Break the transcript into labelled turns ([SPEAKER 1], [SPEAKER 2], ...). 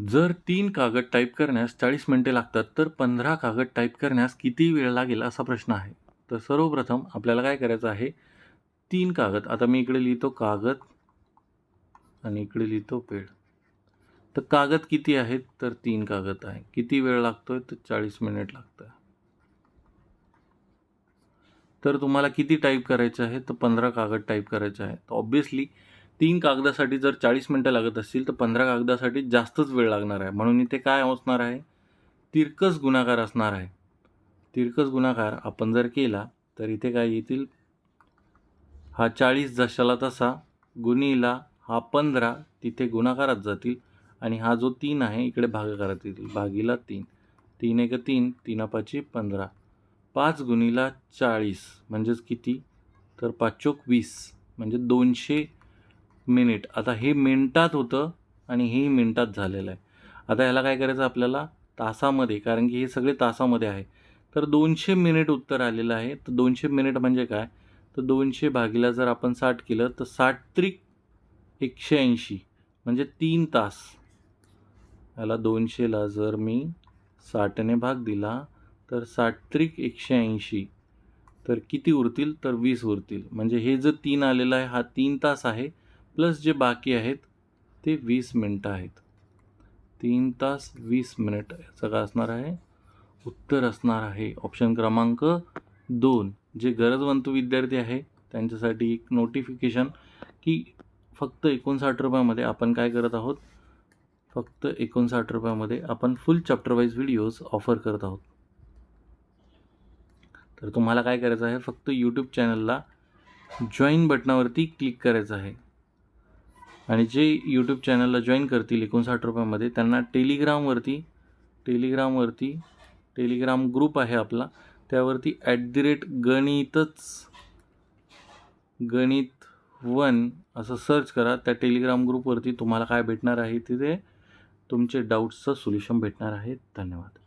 [SPEAKER 1] जर तीन कागद टाईप करण्यास चाळीस मिनिटे लागतात तर पंधरा कागद टाईप करण्यास किती वेळ लागेल असा प्रश्न आहे. तर सर्वप्रथम आपल्याला काय करायचं आहे? तीन कागद. आता मी इकडे लिहितो कागद आणि इकडे लिहितो पेड. तर कागद किती आहेत? तर तीन कागद आहे. किती वेळ लागतोय? तर चाळीस मिनिट लागतं तर तुम्हाला किती टाईप करायचं आहे? तर पंधरा कागद टाईप करायचे आहे. तर ऑब्विसली तीन कागदासाठी जर चाळीस मिनटं लागत असतील तर पंधरा कागदासाठी जास्तच वेळ लागणार आहे. म्हणून इथे काय असणार आहे? तिरकस गुणाकार असणार आहे. तिरकस गुणाकार आपण जर केला तर इथे काय येतील? हा चाळीस जशाला तसा गुणीला हा पंधरा तिथे गुणाकारात जातील आणि हा जो तीन आहे इकडे भागाकारात येतील. भागीला तीन. तीन एक तीन तीन पाचशे पंधरा. पाच गुणीला चाळीस म्हणजेच किती? तर पाचोक वीस म्हणजे दोनशे मिनिट. आता हे मिनटात होतं आणि हे मिनटात झालेलं आहे. आता ह्याला काय करायचं आपल्याला? तासामध्ये कारण की हे सगळे तासामध्ये आहे. तर दोनशे मिनिट उत्तर आलेलं आहे. तर दोनशे मिनिट म्हणजे काय? तर दोनशे भागीला जर आपण साठ केलं तर साठ त्रिक एकशे ऐंशी म्हणजे तीन तास. याला दोनशेला जर मी साठने भाग दिला तर साठ त्रिक एकशे ऐंशी. तर किती उरतील? तर वीस उरतील. म्हणजे हे जर तीन आलेलं आहे हा तीन तास आहे. प्लस जे बाकी आहेत ते वीस मिनटं आहेत. तीन तास वीस मिनिट सगळं असणार आहे. उत्तर असणार आहे. ऑप्शन क्रमांक दोन. जे गरजवंत विद्यार्थी आहे त्यांच्यासाठी एक नोटिफिकेशन की फक्त एकोणसाठ रुपयामध्ये आपण काय करत आहोत? फक्त एकोणसाठ रुपयामध्ये आपण फुल चॅप्टरवाईज व्हिडिओज ऑफर करत आहोत. तर तुम्हाला काय करायचं आहे? फक्त यूट्यूब चॅनलला जॉईन बटनावरती क्लिक करायचं आहे. आणि जे यूट्यूब चॅनलला जॉईन करतील एकोणसाठ रुपयामध्ये त्यांना टेलिग्रामवरती टेलिग्रामवरती टेलिग्राम ग्रुप आहे आपला. त्यावरती ॲट दी रेट गणितच गणित वन असं सर्च करा. त्या टेलिग्राम ग्रुपवरती तुम्हाला काय भेटणार आहे तिथे तुमचे डाऊट्सचं सोल्युशन भेटणार आहे. धन्यवाद.